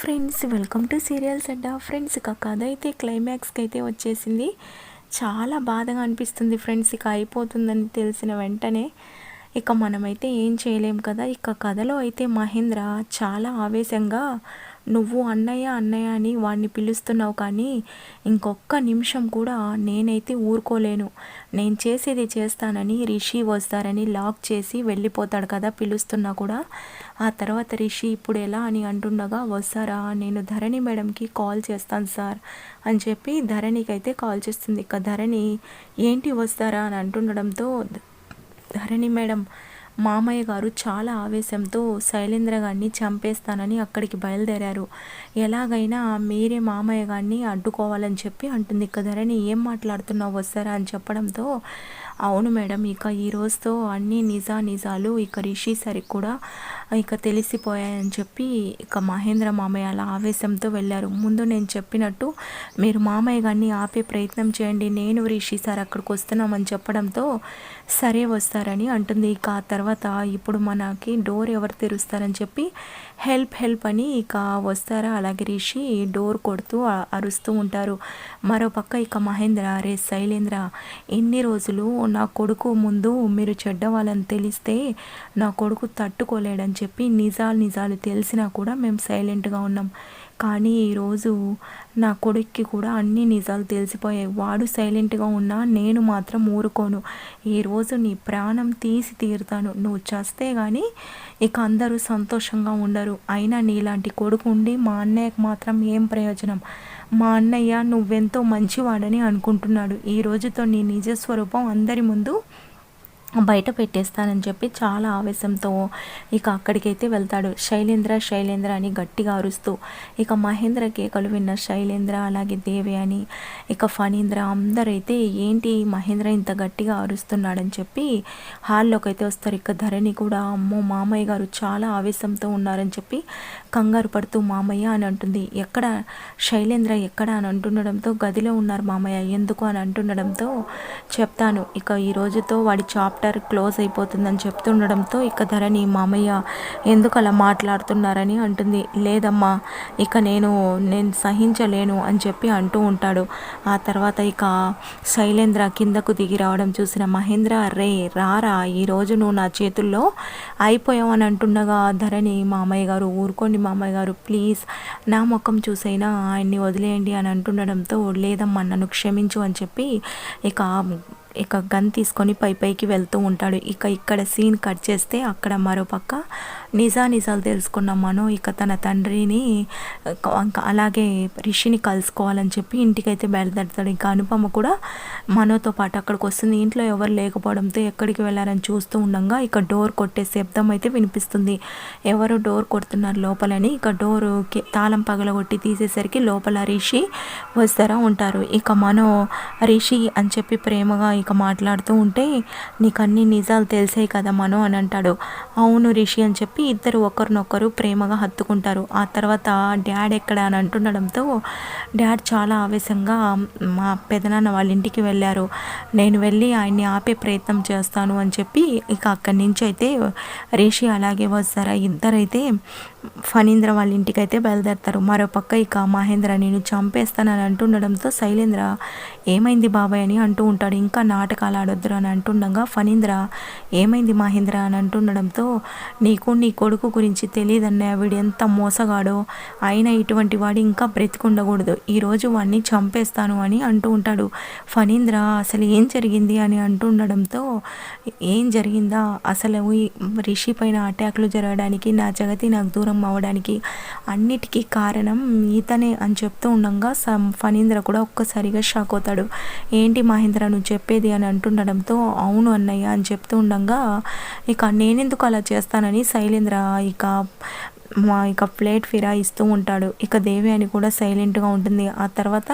Friends welcome to serials Adda friends. ఇక కథ అయితే క్లైమాక్స్కి అయితే వచ్చేసింది. చాలా బాధగా అనిపిస్తుంది ఫ్రెండ్స్ ఇక అయిపోతుందని తెలిసిన వెంటనే. ఇక మనమైతే ఏం చేయలేం కదా. ఇక కథలో అయితే మహేంద్ర చాలా ఆవేశంగా నువ్వు అన్నయ్య అన్నయ్య అని వాడిని పిలుస్తున్నావు కానీ ఇంకొక్క నిమిషం కూడా నేనైతే ఊరుకోలేను. నేను చేసేది చేస్తానని రిషి వస్తారని లాక్ చేసి వెళ్ళిపోతాడు కదా పిలుస్తున్నా కూడా. ఆ తర్వాత రిషి ఇప్పుడు ఎలా అని అంటుండగా వస్తారా? నేను ధరణి మేడంకి కాల్ చేస్తాను సార్ అని చెప్పి ధరణికి అయితే కాల్ చేస్తుంది. ఇక ధరణి ఏంటి వస్తారా? అని అంటుండడంతో ధరణి మేడం మామయ్య గారు చాలా ఆవేశంతో శైలేంద్ర గారిని చంపేస్తానని అక్కడికి బయలుదేరారు. ఎలాగైనా మీరే మామయ్య గారిని అడ్డుకోవాలని చెప్పి అంటుంది. కదరని ఏం మాట్లాడుతున్నావు వస్తారా అని చెప్పడంతో అవును మేడం ఇక ఈ రోజుతో అన్ని నిజా నిజాలు ఇక రిషి సరికి కూడా ఇక తెలిసిపోయాయని చెప్పి ఇక మహేంద్ర మామయ్య అలా ఆవేశంతో వెళ్ళారు. ముందు నేను చెప్పినట్టు మీరు మామయ్య గారిని ఆపే ప్రయత్నం చేయండి నేను రిషి సార్ అక్కడికి వస్తున్నామని చెప్పడంతో సరే వస్తారని అంటుంది. ఇక ఆ తర్వాత ఇప్పుడు మనకి డోర్ ఎవరు తెరుస్తారని చెప్పి హెల్ప్ హెల్ప్ అని ఇక వస్తారా? అలాగే రిషి డోర్ కొడుతూ అరుస్తూ ఉంటారు. మరోపక్క ఇక మహేంద్ర రే శైలేంద్ర ఎన్ని రోజులు నా కొడుకు ముందు మీరు చెడ్డ వాళ్ళని తెలిస్తే నా కొడుకు తట్టుకోలేడని చెప్పి నిజాలు నిజాలు తెలిసినా కూడా మేము సైలెంట్గా ఉన్నాం. కానీ ఈరోజు నా కొడుక్కి కూడా అన్ని నిజాలు తెలిసిపోయాయి. వాడు సైలెంట్గా ఉన్నా నేను మాత్రం ఊరుకోను. ఈరోజు నీ ప్రాణం తీసి తీరుతాను. నువ్వు చస్తే కానీ ఇక అందరూ సంతోషంగా ఉండరు. అయినా నీలాంటి కొడుకు ఉండి మా అన్నయ్యకు మాత్రం ఏం ప్రయోజనం? మా అన్నయ్య నువ్వెంతో మంచివాడని అనుకుంటున్నాడు. ఈ రోజుతో నీ నిజస్వరూపం అందరి ముందు బయట పెట్టేస్తానని చెప్పి చాలా ఆవేశంతో ఇక అక్కడికైతే వెళ్తాడు. శైలేంద్ర శైలేంద్ర అని గట్టిగా అరుస్తూ ఇక మహేంద్ర కేకలు విన్న శైలేంద్ర అలాగే దేవి అని ఇక ఫణీంద్ర అందరైతే ఏంటి మహేంద్ర ఇంత గట్టిగా అరుస్తున్నాడని చెప్పి హాల్లోకి అయితే వస్తారు. ఇక ధరణి కూడా అమ్మో మామయ్య గారు చాలా ఆవేశంతో ఉన్నారని చెప్పి కంగారు పడుతూ మామయ్య అని అంటుంది. ఎక్కడ శైలేంద్ర? ఎక్కడ? అని అంటుండడంతో గదిలో ఉన్నారు మామయ్య ఎందుకు? అని అంటుండడంతో చెప్తాను. ఇక ఈ రోజుతో వాడి చాప్ చాప్టర్ క్లోజ్ అయిపోతుందని చెప్తుండడంతో ఇక ధరణి మామయ్య ఎందుకు అలా మాట్లాడుతున్నారని అంటుంది. లేదమ్మా ఇక నేను నేను సహించలేను అని చెప్పి అంటూ ఉంటాడు. ఆ తర్వాత ఇక శైలేంద్ర కిందకు దిగి రావడం చూసిన మహేంద్ర రే రారా ఈరోజు నువ్వు నా చేతుల్లో అయిపోయావు అని అంటుండగా ధరణి మామయ్య గారు ఊరుకోండి మామయ్య గారు ప్లీజ్ నా ముఖం చూసైనా ఆయన్ని వదిలేయండి అని అంటుండడంతో లేదమ్మా నన్ను క్షమించు అని చెప్పి ఇక ఇక గన్ తీసుకొని పై పైకి వెళ్తూ ఉంటాడు. ఇక ఇక్కడ సీన్ కట్ చేస్తే అక్కడ మరోపక్క నిజా నిజాలు తెలుసుకున్న మనో ఇక తన తండ్రిని అలాగే రిషిని కలుసుకోవాలని చెప్పి ఇంటికైతే బయలుదేరుతాడు. ఇంకా అనుపమ కూడా మనోతో పాటు అక్కడికి వస్తుంది. ఇంట్లో ఎవరు లేకపోవడంతో ఎక్కడికి వెళ్ళారని చూస్తూ ఉండగా ఇక డోర్ కొట్టే శబ్దం అయితే వినిపిస్తుంది. ఎవరు డోర్ కొడుతున్నారు లోపలని. ఇక డోర్ తాళం పగలగొట్టి తీసేసరికి లోపల రిషి వస్తారా ఉంటారు. ఇక మనో రిషి అని చెప్పి ప్రేమగా ఇక మాట్లాడుతూ ఉంటే నీకు అన్ని నిజాలు తెలిసాయి కదా మనో అని అంటాడు. అవును రిషి అని చెప్పి ఇద్దరు ఒకరినొకరు ప్రేమగా హత్తుకుంటారు. ఆ తర్వాత డాడ్ ఎక్కడ అని అంటుండడంతో డాడ్ చాలా ఆవేశంగా మా పెదనాన్న వాళ్ళ ఇంటికి వెళ్ళారు. నేను వెళ్ళి ఆయన్ని ఆపే ప్రయత్నం చేస్తాను అని చెప్పి ఇక అక్కడి నుంచి అయితే రేషి అలాగే వస్తారా. ఇద్దరైతే ఫణీంద్ర వాళ్ళ ఇంటికి అయితే బయలుదేరతారు మరోపక్క ఇక మహేంద్ర నేను చంపేస్తానని అంటుండడంతో శైలేంద్ర ఏమైంది బాబాయ్ అని అంటూ ఉంటాడు. ఇంకా నాటకాలు ఆడొద్దురు అని అంటుండగా ఫణీంద్ర ఏమైంది మహేంద్ర అని అంటుండడంతో నీకు నీ కొడుకు గురించి తెలియదన్న వీడు ఎంత మోసగాడో? అయినా ఇటువంటి వాడు ఇంకా బ్రతికుండకూడదు. ఈరోజు వాడిని చంపేస్తాను అని అంటూ ఉంటాడు. ఫణీంద్ర అసలు ఏం జరిగింది అని అంటుండడంతో ఏం జరిగిందా? అసలు రిషి పైన అటాక్లు జరగడానికి నా జగతి నాకు దూరం అవ్వడానికి అన్నిటికీ కారణం ఈతనే అని చెప్తూ ఉండగా ఫణీంద్ర కూడా ఒక్కసారిగా షాక్ అవుతాడు. ఏంటి మహేంద్ర నువ్వు చెప్పేది అని అంటుండడంతో అవును అన్నయ్య అని చెప్తూ ఉండగా ఇక నేనెందుకు అలా చేస్తానని శైలేంద్ర ఇక మా ఇక ప్లేట్ ఫిరాయిస్తూ ఉంటాడు. ఇక దేవి అని కూడా సైలెంట్గా ఉంటుంది. ఆ తర్వాత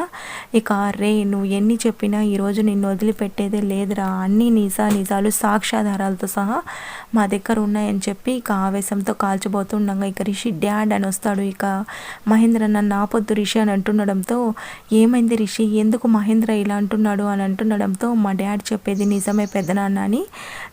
ఇక రే నువ్వు ఎన్ని చెప్పినా ఈరోజు నిన్ను వదిలిపెట్టేదే లేదురా. అన్ని నిజా నిజాలు సాక్ష్యాధారాలతో సహా మా దగ్గర ఉన్నాయని చెప్పి ఇక ఆవేశంతో కాల్చబోతుండగా ఇక రిషి డ్యాడ్ అని వస్తాడు. ఇక మహేంద్ర నన్ను ఆపొద్దు రిషి అని అంటుండడంతో ఏమైంది రిషి? ఎందుకు మహేంద్ర ఇలా అంటున్నాడు? అని అంటుండడంతో మా డాడ్ చెప్పేది నిజమే పెద్దనాన్న అని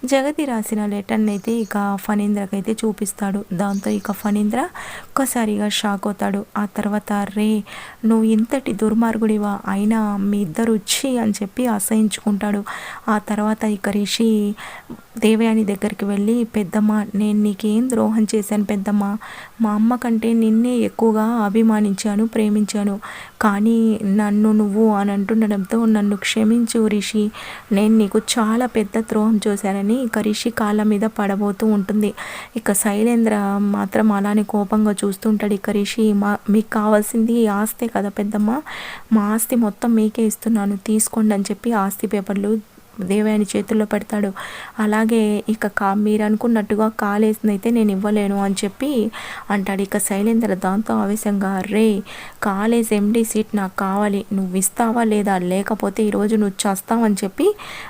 జగతి రాసిన లెటర్ని అయితే ఇక ఫణీంద్రకైతే చూపిస్తాడు. దాంతో ఇక ఫణీంద్ర శైలేంద్ర ఒక్కసారిగా షాక్ అవుతాడు. ఆ తర్వాత రే నువ్వు ఇంతటి దుర్మార్గుడివా? అయినా మీ ఇద్దరు వచ్చి అని చెప్పి అసహించుకుంటాడు. ఆ తర్వాత ఇక రిషి దేవయాని దగ్గరికి వెళ్ళి పెద్దమ్మ నేను నీకేం ద్రోహం చేశాను పెద్దమ్మ. మా అమ్మ కంటే నిన్నే ఎక్కువగా అభిమానించాను ప్రేమించాను. కానీ నన్ను నువ్వు అని అంటుండడంతో నన్ను క్షమించు రిషి. నేను నీకు చాలా పెద్ద ద్రోహం చేశానని ఇక రిషి కాళ్ళ మీద పడబోతూ ఉంటుంది. ఇక శైలేంద్ర మాత్రం అలానే కోపంగా చూస్తుంటాడు ఇక రిషి మా మీకు కావాల్సింది ఆస్తే కదా పెద్దమ్మ. మా ఆస్తి మొత్తం మీకే ఇస్తున్నాను తీసుకోండి అని చెప్పి ఆస్తి పేపర్లు దేవయాని చేతుల్లో పెడతాడు. అలాగే ఇక కా మీరు అనుకున్నట్టుగా కాలేసింది అయితే నేను ఇవ్వలేను అని చెప్పి అంటాడు. ఇక శైలేంద్ర దాంతో ఆవేశంగా రే కాలేజ్ ఎండి సీట్ నాకు కావాలి. నువ్వు ఇస్తావా లేదా? లేకపోతే ఈరోజు నువ్వు చేస్తావని చెప్పి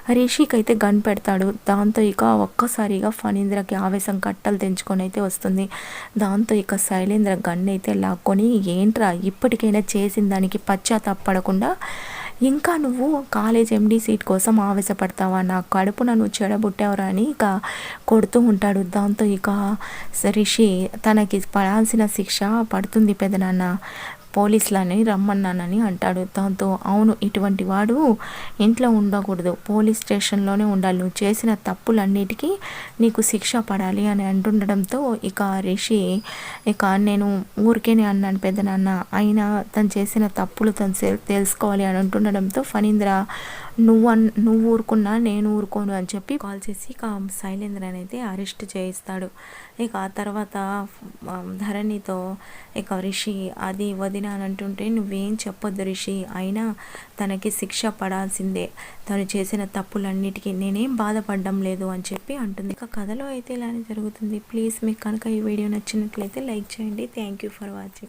రిషికి అయితే గన్ పెడతాడు. దాంతో ఇక ఒక్కసారిగా ఫణీంద్రకి ఆవేశం కట్టలు తెంచుకొని అయితే వస్తుంది. దాంతో ఇక శైలేంద్ర గన్ అయితే లాక్కొని ఏంట్రా ఇప్పటికైనా చేసిన దానికి పశ్చాత్తాపడకుండా ఇంకా నువ్వు కాలేజ్ ఎండి సీట్ కోసం ఆవేశపడతావా? నా కడుపు నన్ను చెడబుట్టావురా అని ఇక కొడుతూ ఉంటాడు. దాంతో ఇక రిషి తనకి పడాల్సిన శిక్ష పడుతుంది పెదనాన్న. పోలీసులని రమ్మన్నానని అంటాడు. దాంతో అవును ఇటువంటి వాడు ఇంట్లో ఉండకూడదు. పోలీస్ స్టేషన్లోనే ఉండాలి. నువ్వు చేసిన తప్పులన్నిటికీ నీకు శిక్ష పడాలి అని అంటుండడంతో ఇక రిషి ఇక నేను ఊరికేనే అన్నాను పెద్ద నాన్న అయినా తను చేసిన తప్పులు తను తెలుసుకోవాలి అని అంటుండడంతో ఫణీంద్ర నువ్వు అన్ నువ్వు ఊరుకున్నా నేను ఊరుకోను అని చెప్పి కాల్ చేసి ఇక శైలేంద్రని అయితే అరెస్ట్ చేయిస్తాడు. ఇక ఆ తర్వాత ధరణితో ఇక రిషి అది వదిన అని అంటుంటే నువ్వేం చెప్పొద్దు రిషి అయినా తనకి శిక్ష పడాల్సిందే. తను చేసిన తప్పులన్నిటికీ నేనేం బాధపడడం లేదు అని చెప్పి అంటుంది. ఇక కథలో అయితే ఇలానే జరుగుతుంది. ప్లీజ్ మీకు కనుక ఈ వీడియో నచ్చినట్లయితే లైక్ చేయండి. Thank you for watching.